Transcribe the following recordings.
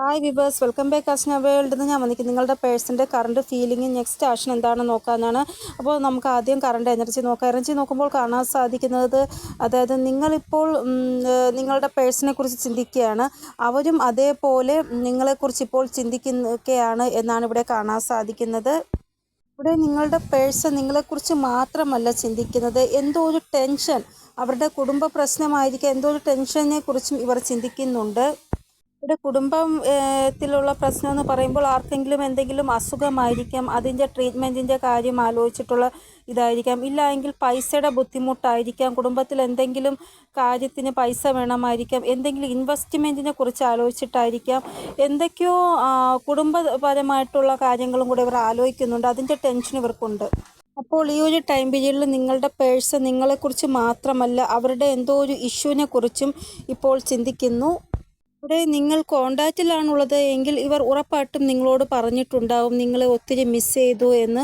Hi vibers welcome back Asna world എന്ന് ഞാൻ വന്നിരിക്കും നിങ്ങളുടെ പേഴ്സന്റെ കറണ്ട് ഫീലിംഗ് നെക്സ്റ്റ് ആക്ഷൻ എന്താണെന്ന് നോക്കാനാണ്. അപ്പോൾ നമുക്ക് ആദ്യം കറണ്ട് എനർജി നോക്കാം. എനർജി നോക്കുമ്പോൾ കാണാൻ സാധിക്കുന്നത് അതായത് നിങ്ങളിപ്പോൾ നിങ്ങളുടെ പേഴ്സിനെ കുറിച്ച് ചിന്തിക്കുകയാണ്. അവരും അതേപോലെ നിങ്ങളെക്കുറിച്ച് ഇപ്പോൾ ചിന്തിക്കുകയാണ് എന്നാണ് ഇവിടെ കാണാൻ സാധിക്കുന്നത്. ഇവിടെ നിങ്ങളുടെ പേഴ്സൺ നിങ്ങളെക്കുറിച്ച് മാത്രമല്ല ചിന്തിക്കുന്നത്. എന്തോ ഒരു ടെൻഷൻ അവരുടെ കുടുംബ പ്രശ്നമായിരിക്കാം. എന്തോ ഒരു ടെൻഷനെ കുറിച്ചും ഇവർ ചിന്തിക്കുന്നുണ്ട്. ഇവിടെ കുടുംബം ഏഹ്, ത്തിലുള്ള പ്രശ്നം എന്ന് പറയുമ്പോൾ ആർക്കെങ്കിലും എന്തെങ്കിലും അസുഖമായിരിക്കാം അതിന്റെ ട്രീറ്റ്മെന്റിന്റെ കാര്യം ആലോചിച്ചിട്ടുള്ള ഇതായിരിക്കാം. ഇല്ല എങ്കിൽ പൈസയുടെ ബുദ്ധിമുട്ടായിരിക്കാം കുടുംബത്തിൽ എന്തെങ്കിലും കാര്യത്തിന് പൈസ വേണമായിരിക്കാം എന്തെങ്കിലും ഇൻവെസ്റ്റ്മെന്റിനെ കുറിച്ച് ആലോചിച്ചിട്ടായിരിക്കാം. എന്തൊക്കെയോ കുടുംബപരമായിട്ടുള്ള കാര്യങ്ങളും കൂടെ ഇവർ ആലോചിക്കുന്നുണ്ട് അതിന്റെ ടെൻഷൻ ഇവർക്കുണ്ട്. അപ്പോൾ ഈ ഒരു ടൈം പീരീഡിൽ നിങ്ങളുടെ പേഴ്സ് നിങ്ങളെക്കുറിച്ച് മാത്രമല്ല അവരുടെ എന്തോ ഒരു ഇഷ്യൂവിനെ കുറിച്ചും ഇപ്പോൾ ചിന്തിക്കുന്നു. ഇവിടെ നിങ്ങൾ കോണ്ടാക്റ്റിലാണുള്ളത് എങ്കിൽ ഇവർ ഉറപ്പായിട്ടും നിങ്ങളോട് പറഞ്ഞിട്ടുണ്ടാവും. നിങ്ങളെ ഒത്തിരി മിസ് ചെയ്തു എന്ന്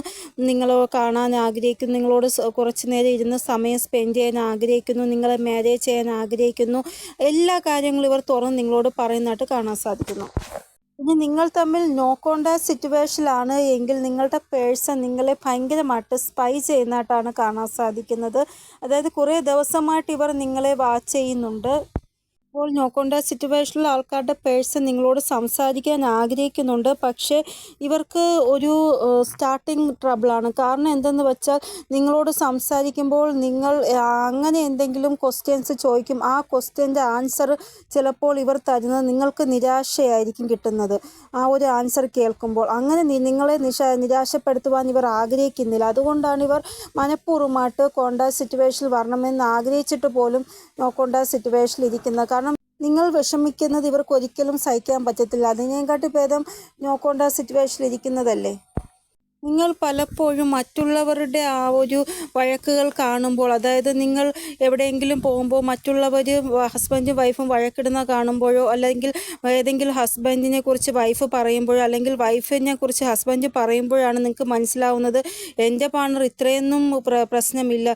നിങ്ങളെ കാണാൻ ആഗ്രഹിക്കുന്നു. നിങ്ങളോട് കുറച്ച് നേരം ഇരുന്ന് സമയം സ്പെൻഡ് ചെയ്യാൻ ആഗ്രഹിക്കുന്നു. നിങ്ങളെ മാരേജ് ചെയ്യാൻ ആഗ്രഹിക്കുന്നു. എല്ലാ കാര്യങ്ങളും ഇവർ തുറന്ന് നിങ്ങളോട് പറയുന്നതായിട്ട് കാണാൻ സാധിക്കുന്നു. ഇനി നിങ്ങൾ തമ്മിൽ നോ കോണ്ടാക്ട് സിറ്റുവേഷനിലാണ് എങ്കിൽ നിങ്ങളുടെ പേഴ്സൺ നിങ്ങളെ ഭയങ്കരമായിട്ട് സ്പൈ ചെയ്യുന്നതായിട്ടാണ് കാണാൻ സാധിക്കുന്നത്. അതായത് കുറേ ദിവസമായിട്ട് ഇവർ നിങ്ങളെ വാച്ച് ചെയ്യുന്നുണ്ട്. അപ്പോൾ നോ കോണ്ടാക്ട് സിറ്റുവേഷനിൽ ആൾക്കാരുടെ പേഴ്സൺ നിങ്ങളോട് സംസാരിക്കാൻ ആഗ്രഹിക്കുന്നുണ്ട്. പക്ഷേ ഇവർക്ക് ഒരു സ്റ്റാർട്ടിങ് ട്രബിളാണ് കാരണം എന്തെന്ന് വെച്ചാൽ നിങ്ങളോട് സംസാരിക്കുമ്പോൾ നിങ്ങൾ അങ്ങനെ എന്തെങ്കിലും ക്വസ്റ്റ്യൻസ് ചോദിക്കും. ആ ക്വസ്റ്റ്യന്റെ ആൻസർ ചിലപ്പോൾ ഇവർ തരുന്നത് നിങ്ങൾക്ക് നിരാശയായിരിക്കും കിട്ടുന്നത്. ആ ഒരു ആൻസർ കേൾക്കുമ്പോൾ. അങ്ങനെ നിങ്ങളെ നിശ നിരാശപ്പെടുത്തുവാൻ ഇവർ ആഗ്രഹിക്കുന്നില്ല. അതുകൊണ്ടാണ് ഇവർ മനഃപൂർവമായിട്ട് കോണ്ടാക്ട് സിറ്റുവേഷനിൽ വരണമെന്ന് ആഗ്രഹിച്ചിട്ട് പോലും നോ കോണ്ടാക്ട് സിറ്റുവേഷനിൽ ഇരിക്കുന്നത്. കാരണം നിങ്ങൾ വിഷമിക്കുന്നത് ഇവർക്ക് ഒരിക്കലും സഹിക്കാൻ പറ്റത്തില്ല. അതിനേക്കാട്ടി ഭേദം നോ സിറ്റുവേഷനിൽ ഇരിക്കുന്നതല്ലേ? നിങ്ങൾ പലപ്പോഴും മറ്റുള്ളവരുടെ ആ ഒരു വഴക്കുകൾ കാണുമ്പോൾ അതായത് നിങ്ങൾ എവിടെയെങ്കിലും പോകുമ്പോൾ മറ്റുള്ളവർ ഹസ്ബൻഡും വൈഫും വഴക്കിടുന്ന കാണുമ്പോഴോ അല്ലെങ്കിൽ ഏതെങ്കിലും ഹസ്ബൻഡിനെ കുറിച്ച് വൈഫ് പറയുമ്പോഴോ അല്ലെങ്കിൽ വൈഫിനെ കുറിച്ച് ഹസ്ബൻഡ് പറയുമ്പോഴാണ് നിങ്ങൾക്ക് മനസ്സിലാവുന്നത് എന്റെ പാർട്ണർ ഇത്രയൊന്നും പ്ര പ്രശ്നമില്ല.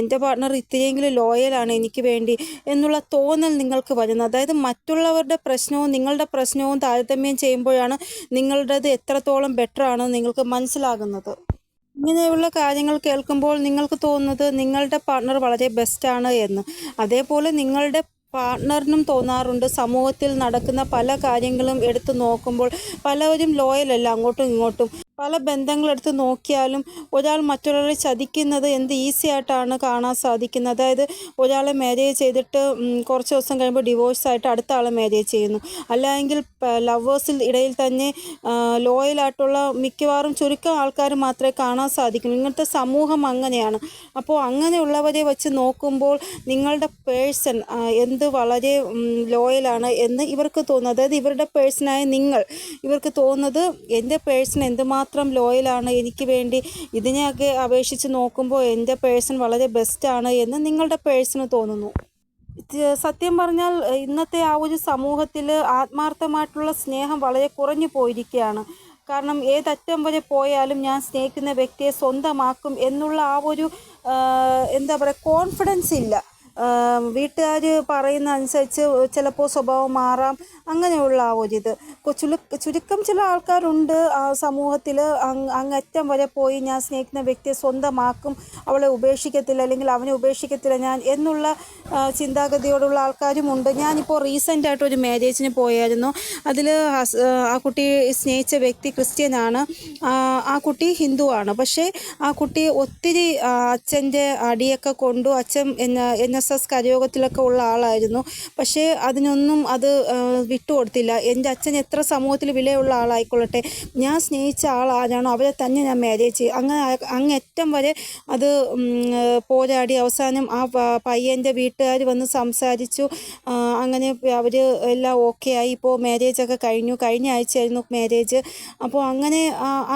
എന്റെ പാർട്ണർ ഇത്രയെങ്കിലും ലോയലാണ് എനിക്ക് വേണ്ടി എന്നുള്ള തോന്നൽ നിങ്ങൾക്ക് വരുന്നത്. അതായത് മറ്റുള്ളവരുടെ പ്രശ്നവും നിങ്ങളുടെ പ്രശ്നവും താരതമ്യം ചെയ്യുമ്പോഴാണ് നിങ്ങളുടേത് എത്രത്തോളം ബെറ്റർ നിങ്ങൾക്ക് നിങ്ങൾക്ക് മനസ്സിലാകുന്നത്. ഇങ്ങനെയുള്ള കാര്യങ്ങൾ കേൾക്കുമ്പോൾ നിങ്ങൾക്ക് തോന്നുന്നത് നിങ്ങളുടെ പാർട്ണർ വളരെ ബെസ്റ്റാണ് എന്ന്. അതേപോലെ നിങ്ങളുടെ പാർട്ട്ണറിനും തോന്നാറുണ്ട്. സമൂഹത്തിൽ നടക്കുന്ന പല കാര്യങ്ങളും എടുത്തു നോക്കുമ്പോൾ പലവരും ലോയലല്ല അങ്ങോട്ടും ഇങ്ങോട്ടും. പല ബന്ധങ്ങളെടുത്ത് നോക്കിയാലും ഒരാൾ മറ്റൊരാളെ ചതിക്കുന്നത് എന്ത് ഈസി ആയിട്ടാണ് കാണാൻ സാധിക്കുന്നത്. അതായത് ഒരാളെ മാരേജ് ചെയ്തിട്ട് കുറച്ച് ദിവസം കഴിയുമ്പോൾ ഡിവോഴ്സ് ആയിട്ട് അടുത്ത ആളെ മാരേജ് ചെയ്യുന്നു. അല്ലെങ്കിൽ ലവേഴ്സിൽ ഇടയിൽ തന്നെ ലോയലായിട്ടുള്ള മിക്കവാറും ചുരുക്കം ആൾക്കാർ മാത്രമേ കാണാൻ സാധിക്കൂ. ഇങ്ങനത്തെ സമൂഹം അങ്ങനെയാണ്. അപ്പോൾ അങ്ങനെയുള്ളവരെ വെച്ച് നോക്കുമ്പോൾ നിങ്ങളുടെ പേഴ്സൺ എന്ത് വളരെ ലോയലാണ് എന്ന് ഇവർക്ക് തോന്നുന്നത് അതായത് ഇവരുടെ പേഴ്സണായ നിങ്ങൾ ഇവർക്ക് തോന്നുന്നത് എന്റെ പേഴ്സൺ എന്തുമാത്രം ലോയലാണ് എനിക്ക് വേണ്ടി ഇതിനെയൊക്കെ അപേക്ഷിച്ച് നോക്കുമ്പോൾ എന്റെ പേഴ്സൺ വളരെ ബെസ്റ്റാണ് എന്ന് നിങ്ങളുടെ പേഴ്സണ് തോന്നുന്നു. സത്യം പറഞ്ഞാൽ ഇന്നത്തെ ആ ഒരു സമൂഹത്തിൽ ആത്മാർത്ഥമായിട്ടുള്ള സ്നേഹം വളരെ കുറഞ്ഞു പോയിരിക്കുകയാണ്. കാരണം ഏതറ്റം വരെ പോയാലും ഞാൻ സ്നേഹിക്കുന്ന വ്യക്തിയെ സ്വന്തമാക്കും എന്നുള്ള ആ ഒരു എന്താ പറയുക കോൺഫിഡൻസ് ഇല്ല. വീട്ടുകാർ പറയുന്ന അനുസരിച്ച് ചിലപ്പോൾ സ്വഭാവം മാറാം. അങ്ങനെയുള്ള ആ ഒരിത് ചുരു ചുരുക്കം ചില ആൾക്കാരുണ്ട് ആ സമൂഹത്തിൽ അങ്ങറ്റം വരെ പോയി ഞാൻ സ്നേഹിക്കുന്ന വ്യക്തിയെ സ്വന്തമാക്കും. അവളെ ഉപേക്ഷിക്കത്തില്ല അല്ലെങ്കിൽ അവനെ ഉപേക്ഷിക്കത്തില്ല ഞാൻ എന്നുള്ള ചിന്താഗതിയോടുള്ള ആൾക്കാരുമുണ്ട് ഞാനിപ്പോൾ ആയിട്ട് ഒരു മാരേജിന് പോയായിരുന്നു. അതിൽ ആ കുട്ടി സ്നേഹിച്ച വ്യക്തി ക്രിസ്ത്യനാണ്. ആ, കുട്ടി ഹിന്ദുവാണ്. പക്ഷേ ആ കുട്ടി ഒത്തിരി അച്ഛന്റെ അടിയൊക്കെ കൊണ്ടു അച്ഛൻ എന്ന എൻ എസ് എസ് കരയോഗത്തിലൊക്കെ ഉള്ള ആളായിരുന്നു. പക്ഷേ അതിനൊന്നും അത് വിട്ടുകൊടുത്തില്ല. എന്റെ അച്ഛൻ എത്ര സമൂഹത്തിൽ വിലയുള്ള ആളായിക്കൊള്ളട്ടെ. ഞാൻ സ്നേഹിച്ച ആൾ അവരെ തന്നെ ഞാൻ മാരേജ് ചെയ്യും. അങ്ങനെ അങ്ങേറ്റം വരെ അത് പോരാടി. അവസാനം ആ പയ്യന്റെ വീട്ടുകാർ വന്ന് സംസാരിച്ചു. അങ്ങനെ അവർ എല്ലാം ഓക്കെ ആയി. ഇപ്പോൾ മാരേജൊക്കെ കഴിഞ്ഞു. കഴിഞ്ഞ ആഴ്ചയായിരുന്നു മാരേജ് അപ്പോൾ അങ്ങനെ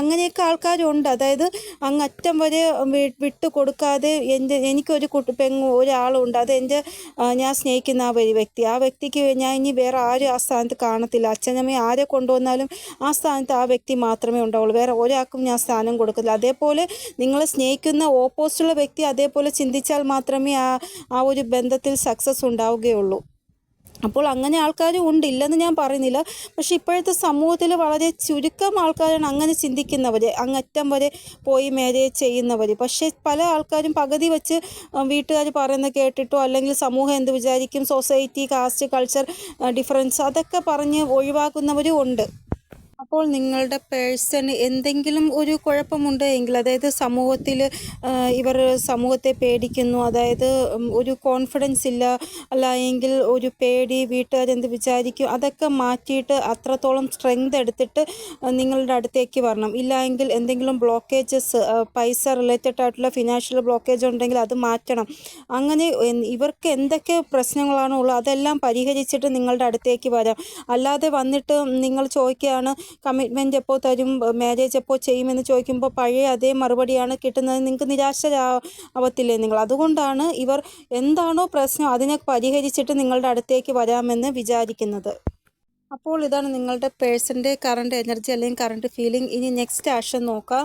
അങ്ങനെയൊക്കെ ആൾക്കാരുണ്ട്. അതായത് അങ്ങറ്റം വരെ വിട്ടു കൊടുക്കാതെ എന്റെ എനിക്കൊരു കുട്ടി പെങ്ങ് ഒരാളുണ്ട്. അത് എന്റെ ഞാൻ സ്നേഹിക്കുന്ന ആ ഒരു വ്യക്തി. ആ വ്യക്തിക്ക് ഞാൻ ഇനി വേറെ ആരും ആ സ്ഥാനത്ത് കാണത്തില്ല. അച്ഛനമ്മയെ ആരെ കൊണ്ടുവന്നാലും ആ സ്ഥാനത്ത് ആ വ്യക്തി മാത്രമേ ഉണ്ടാവുള്ളൂ. വേറെ ഒരാൾക്കും ഞാൻ സ്ഥാനം കൊടുക്കില്ല അതേപോലെ നിങ്ങൾ സ്നേഹിക്കുന്ന ഓപ്പോസിറ്റുള്ള വ്യക്തി അതേപോലെ ചിന്തിച്ചാൽ മാത്രമേ ആ ആ ഒരു ബന്ധത്തിൽ സക്സസ് ഉണ്ടാവുകയുള്ളൂ. അപ്പോൾ അങ്ങനെ ആൾക്കാരും ഉണ്ട് ഇല്ലെന്ന് ഞാൻ പറയുന്നില്ല. പക്ഷേ ഇപ്പോഴത്തെ സമൂഹത്തിൽ വളരെ ചുരുക്കം ആൾക്കാരാണ് അങ്ങനെ ചിന്തിക്കുന്നവർ അങ്ങറ്റം വരെ പോയി മാരേജ് ചെയ്യുന്നവർ പക്ഷേ പല ആൾക്കാരും പകുതി വെച്ച് വീട്ടുകാർ പറയുന്നത് കേട്ടിട്ടോ അല്ലെങ്കിൽ സമൂഹം എന്ത് വിചാരിക്കും സൊസൈറ്റി കാസ്റ്റ് കൾച്ചർ ഡിഫറൻസ് അതൊക്കെ പറഞ്ഞ് ഒഴിവാക്കുന്നവരും ഉണ്ട്. അപ്പോൾ നിങ്ങളുടെ പേഴ്സൺ എന്തെങ്കിലും ഒരു കുഴപ്പമുണ്ട് എങ്കിൽ അതായത് സമൂഹത്തിൽ ഇവർ സമൂഹത്തെ പേടിക്കുന്നു അതായത് ഒരു കോൺഫിഡൻസ് ഇല്ല അല്ല എങ്കിൽ ഒരു പേടി വീട്ടുകാരെന്ത് വിചാരിക്കും അതൊക്കെ മാറ്റിയിട്ട് അത്രത്തോളം സ്ട്രെങ്ത് എടുത്തിട്ട് നിങ്ങളുടെ അടുത്തേക്ക് വരണം. ഇല്ല എങ്കിൽ എന്തെങ്കിലും ബ്ലോക്കേജസ് പൈസ റിലേറ്റഡ് ആയിട്ടുള്ള ഫിനാൻഷ്യൽ ബ്ലോക്കേജ് ഉണ്ടെങ്കിൽ അത് മാറ്റണം. അങ്ങനെ ഇവർക്ക് എന്തൊക്കെ പ്രശ്നങ്ങളാണോ ഉള്ളത് അതെല്ലാം പരിഹരിച്ചിട്ട് നിങ്ങളുടെ അടുത്തേക്ക് വരാം. അല്ലാതെ വന്നിട്ട് നിങ്ങൾ ചോദിക്കുകയാണ് കമ്മിറ്റ്മെന്റ് എപ്പോൾ തരും മാരേജ് എപ്പോൾ ചെയ്യുമെന്ന് ചോദിക്കുമ്പോൾ പഴയ അതേ മറുപടിയാണ് കിട്ടുന്നത്. നിങ്ങൾക്ക് നിരാശരാവത്തില്ലേ നിങ്ങൾ? അതുകൊണ്ടാണ് ഇവർ എന്താണോ പ്രശ്നം അതിനെ പരിഹരിച്ചിട്ട് നിങ്ങളുടെ അടുത്തേക്ക് വരാമെന്ന് വിചാരിക്കുന്നത്. അപ്പോൾ ഇതാണ് നിങ്ങളുടെ പേഴ്സന്റെ കറണ്ട് എനർജി അല്ലെങ്കിൽ കറണ്ട് ഫീലിംഗ് ഇനി നെക്സ്റ്റ് ആക്ഷൻ നോക്കാം.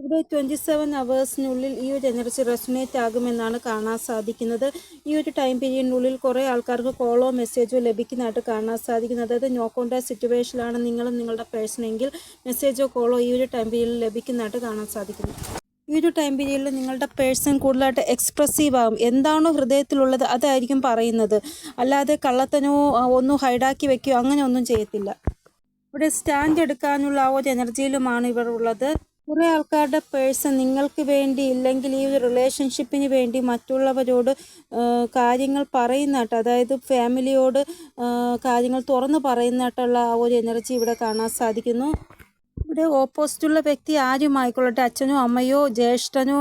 ഇവിടെ ട്വന്റി സെവൻ അവേഴ്സിനുള്ളിൽ ഈ ഒരു എനർജി റെസൊനേറ്റ് ആകുമെന്നാണ് കാണാൻ സാധിക്കുന്നത്. ഈ ഒരു ടൈം പീരീഡിനുള്ളിൽ കുറേ ആൾക്കാർക്ക് കോളോ മെസ്സേജോ ലഭിക്കുന്നതായിട്ട് കാണാൻ സാധിക്കുന്നത് അതായത് നോ കോൺടാക്ട് സിറ്റുവേഷനിലാണ് നിങ്ങളും നിങ്ങളുടെ പേഴ്സണെങ്കിൽ മെസ്സേജോ കോളോ ഈ ഒരു ടൈം പീരീഡിൽ ലഭിക്കുന്നതായിട്ട് കാണാൻ സാധിക്കുന്നു. ഈ ഒരു ടൈം പീരീഡിൽ നിങ്ങളുടെ പേഴ്സൺ കൂടുതലായിട്ട് എക്സ്പ്രസീവ് ആകും എന്താണോ ഹൃദയത്തിലുള്ളത് അതായിരിക്കും പറയുന്നത്. അല്ലാതെ കള്ളത്തനോ ഒന്നും ഹൈഡാക്കി വെക്കുകയോ അങ്ങനെ ഒന്നും ചെയ്യത്തില്ല. ഇവിടെ സ്റ്റാൻഡ് എടുക്കാനുള്ള ആ ഒരു എനർജിയിലുമാണ് ഇവർ ഉള്ളത്. കുറേ ആൾക്കാരുടെ പേഴ്സൺ നിങ്ങൾക്ക് വേണ്ടി ഇല്ലെങ്കിൽ ഈ റിലേഷൻഷിപ്പിന് വേണ്ടി മറ്റുള്ളവരോട് കാര്യങ്ങൾ പറയുന്നതായിട്ട് അതായത് ഫാമിലിയോട് കാര്യങ്ങൾ തുറന്ന് പറയുന്നതായിട്ടുള്ള ആ ഒരു എനർജി ഇവിടെ കാണാൻ സാധിക്കുന്നു. ഇവിടെ ഓപ്പോസിറ്റുള്ള വ്യക്തി ആരുമായിക്കൊള്ളട്ടെ? അച്ഛനോ അമ്മയോ ജ്യേഷ്ഠനോ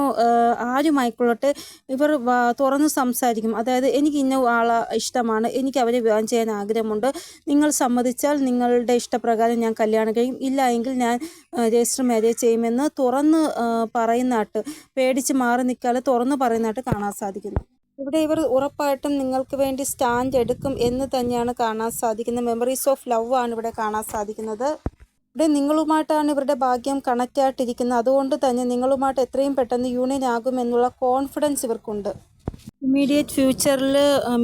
ആരുമായിക്കൊള്ളട്ടെ? ഇവർ തുറന്ന് സംസാരിക്കും. അതായത് എനിക്ക് ഇന്ന ആളെ ഇഷ്ടമാണ്. എനിക്ക് അവരെ വിവാഹം ചെയ്യാൻ ആഗ്രഹമുണ്ട്. നിങ്ങൾ സമ്മതിച്ചാൽ നിങ്ങളുടെ ഇഷ്ടപ്രകാരം ഞാൻ കല്യാണം കഴിയും. ഇല്ല എങ്കിൽ ഞാൻ രജിസ്റ്റർ മാരേജ് ചെയ്യുമെന്ന് തുറന്ന് പറയുന്നതായിട്ട് പേടിച്ച് മാറി നിൽക്കാതെ തുറന്ന് പറയുന്നതായിട്ട് കാണാൻ സാധിക്കുന്നു. ഇവിടെ ഇവർ ഉറപ്പായിട്ടും നിങ്ങൾക്ക് വേണ്ടി സ്റ്റാൻഡ് എടുക്കും എന്ന് തന്നെയാണ് കാണാൻ സാധിക്കുന്നത്. മെമ്മറീസ് ഓഫ് ലവ് ആണ് ഇവിടെ കാണാൻ സാധിക്കുന്നത്. ഇവിടെ നിങ്ങളുമായിട്ടാണ് ഇവരുടെ ഭാഗ്യം കണക്റ്റ് ആയിട്ടിരിക്കുന്നത്. അതുകൊണ്ട് തന്നെ നിങ്ങളുമായിട്ട് എത്രയും പെട്ടെന്ന് യൂണിയൻ ആകുമെന്നുള്ള കോൺഫിഡൻസ് ഇവർക്കുണ്ട്. ഇമ്മീഡിയറ്റ് ഫ്യൂച്ചറിൽ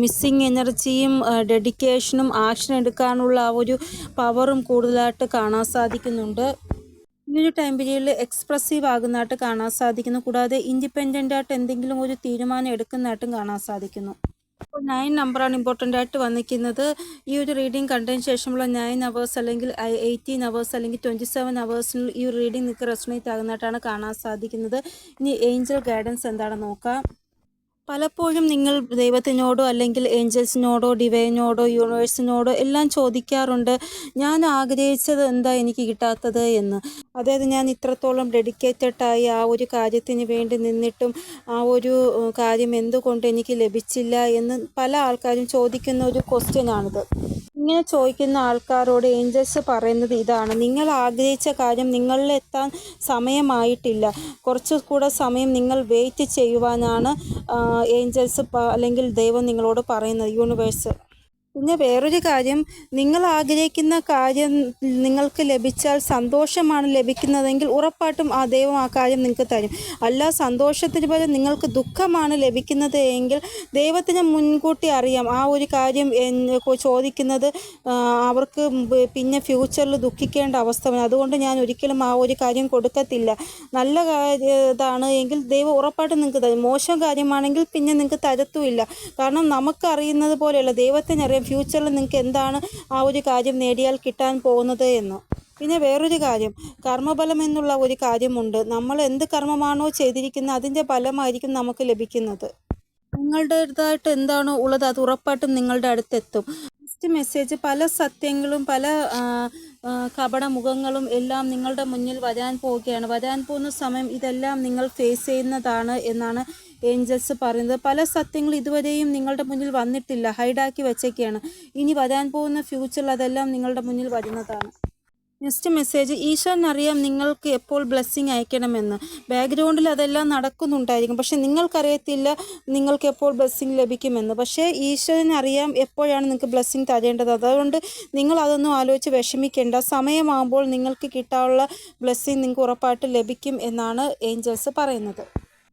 മിസ്സിങ് എനർജിയും ഡെഡിക്കേഷനും ആക്ഷൻ എടുക്കാനുള്ള ആ ഒരു പവറും കൂടുതലായിട്ട് കാണാൻ സാധിക്കുന്നുണ്ട്. ഈ ടൈം പീരീഡിൽ എക്സ്പ്രസീവ് ആകുന്നതായിട്ട് കാണാൻ സാധിക്കുന്നു. കൂടാതെ ഇൻഡിപെൻഡന്റ് ആയിട്ട് എന്തെങ്കിലും ഒരു തീരുമാനം എടുക്കുന്നതായിട്ടും കാണാൻ സാധിക്കുന്നു. നയൻ നമ്പറാണ് ഇമ്പോർട്ടന്റ് ആയിട്ട് വന്നിരിക്കുന്നത്. ഈ ഒരു റീഡിങ് കണ്ടതിന് ശേഷമുള്ള നയൻ അവേഴ്സ് അല്ലെങ്കിൽ എയ്റ്റീൻ അവേഴ്സ് അല്ലെങ്കിൽ ട്വന്റി സെവൻ അവേഴ്സിൽ ഈ ഒരു റീഡിംഗ് നിങ്ങൾക്ക് റെസണേറ്റ് ആകുന്നതായിട്ടാണ് കാണാൻ സാധിക്കുന്നത്. ഇനി ഏഞ്ചൽ ഗൈഡൻസ് എന്താണെന്ന് നോക്കാം. പലപ്പോഴും നിങ്ങൾ ദൈവത്തിനോടോ അല്ലെങ്കിൽ ഏഞ്ചൽസിനോടോ ഡിവൈനോടോ യൂണിവേഴ്സിനോടോ എല്ലാം ചോദിക്കാറുണ്ട് ഞാൻ ആഗ്രഹിച്ചത് എന്താ എനിക്ക് കിട്ടാത്തത്? എന്ന്. അതായത് ഞാൻ ഇത്രത്തോളം ഡെഡിക്കേറ്റഡായി ആ ഒരു കാര്യത്തിന് വേണ്ടി നിന്നിട്ടും ആ ഒരു കാര്യം എന്തുകൊണ്ട് എനിക്ക് ലഭിച്ചില്ല എന്ന് പല ആൾക്കാരും ചോദിക്കുന്ന ഒരു ക്വസ്റ്റ്യൻ ആണിത് ഇങ്ങനെ ചോദിക്കുന്ന ആൾക്കാരോട് ഏഞ്ചൽസ് പറയുന്നത് ഇതാണ്. നിങ്ങൾ ആഗ്രഹിച്ച കാര്യം നിങ്ങളിൽ എത്താൻ സമയമായിട്ടില്ല. കുറച്ച് കൂടെ സമയം നിങ്ങൾ വെയിറ്റ് ചെയ്യുവാനാണ് ഏഞ്ചൽസ് അല്ലെങ്കിൽ ദൈവം നിങ്ങളോട് പറയുന്നത്. യൂണിവേഴ്സ് പിന്നെ വേറൊരു കാര്യം നിങ്ങൾ ആഗ്രഹിക്കുന്ന കാര്യം നിങ്ങൾക്ക് ലഭിച്ചാൽ സന്തോഷമാണ് ലഭിക്കുന്നതെങ്കിൽ ഉറപ്പായിട്ടും ആ ദൈവം ആ കാര്യം നിങ്ങൾക്ക് തരും. അല്ല സന്തോഷത്തിന് പകരം നിങ്ങൾക്ക് ദുഃഖമാണ് ലഭിക്കുന്നത് എങ്കിൽ ദൈവത്തിന് മുൻകൂട്ടി അറിയാം. ആ ഒരു കാര്യം ചോദിക്കുന്നത് അവർക്ക് പിന്നെ ഫ്യൂച്ചറിൽ ദുഃഖിക്കേണ്ട അവസ്ഥ അതുകൊണ്ട് ഞാൻ ഒരിക്കലും ആ ഒരു കാര്യം കൊടുക്കത്തില്ല. നല്ല കാര്യതാണ് എങ്കിൽ ദൈവം ഉറപ്പായിട്ടും നിങ്ങൾക്ക് തരും. മോശം കാര്യമാണെങ്കിൽ പിന്നെ നിങ്ങൾക്ക് തരത്തുമില്ല. കാരണം നമുക്ക് അറിയുന്നത് പോലെയല്ല. ദൈവത്തിനറിയാം ഫ്യൂച്ചറിൽ നിങ്ങൾക്ക് എന്താണ് ആ ഒരു കാര്യം നേടിയാൽ കിട്ടാൻ പോകുന്നത് എന്ന്. പിന്നെ വേറൊരു കാര്യം കർമ്മഫലം എന്നുള്ള ഒരു കാര്യമുണ്ട്. നമ്മൾ എന്ത് കർമ്മമാണോ ചെയ്തിരിക്കുന്നത് അതിന്റെ ഫലമായിരിക്കും നമുക്ക് ലഭിക്കുന്നത്. നിങ്ങളുടേതായിട്ട് എന്താണോ ഉള്ളത് അത് ഉറപ്പായിട്ടും നിങ്ങളുടെ അടുത്തെത്തും. ഫസ്റ്റ് മെസ്സേജ് പല സത്യങ്ങളും പല കപട മുഖങ്ങളും കപടമുഖങ്ങളും എല്ലാം നിങ്ങളുടെ മുന്നിൽ വരാൻ പോവുകയാണ്. വരാൻ പോകുന്ന സമയം ഇതെല്ലാം നിങ്ങൾ ഫേസ് ചെയ്യുന്നതാണ് എന്നാണ് ഏഞ്ചൽസ് പറയുന്നത് പല സത്യങ്ങളും ഇതുവരെയും നിങ്ങളുടെ മുന്നിൽ വന്നിട്ടില്ല. ഹൈഡാക്കി വെച്ചേക്കാണ് ഇനി വരാൻ പോകുന്ന ഫ്യൂച്ചറിൽ അതെല്ലാം നിങ്ങളുടെ മുന്നിൽ വരുന്നതാണ്. നെക്സ്റ്റ് മെസ്സേജ് ഈശ്വരനറിയാം നിങ്ങൾക്ക് എപ്പോൾ ബ്ലെസ്സിങ് അയക്കണമെന്ന്. ബാക്ക്ഗ്രൗണ്ടിൽ അതെല്ലാം നടക്കുന്നുണ്ടായിരിക്കും. പക്ഷേ നിങ്ങൾക്കറിയത്തില്ല നിങ്ങൾക്ക് എപ്പോൾ ബ്ലെസ്സിങ് ലഭിക്കുമെന്ന്. പക്ഷേ ഈശ്വരനറിയാം എപ്പോഴാണ് നിങ്ങൾക്ക് ബ്ലെസ്സിങ് തരേണ്ടത്. അതുകൊണ്ട് നിങ്ങൾ അതൊന്നും ആലോചിച്ച് വിഷമിക്കേണ്ട. സമയമാകുമ്പോൾ നിങ്ങൾക്ക് കിട്ടാനുള്ള ബ്ലെസ്സിങ് നിങ്ങൾക്ക് ഉറപ്പായിട്ട് ലഭിക്കും എന്നാണ് ഏഞ്ചൽസ് പറയുന്നത്.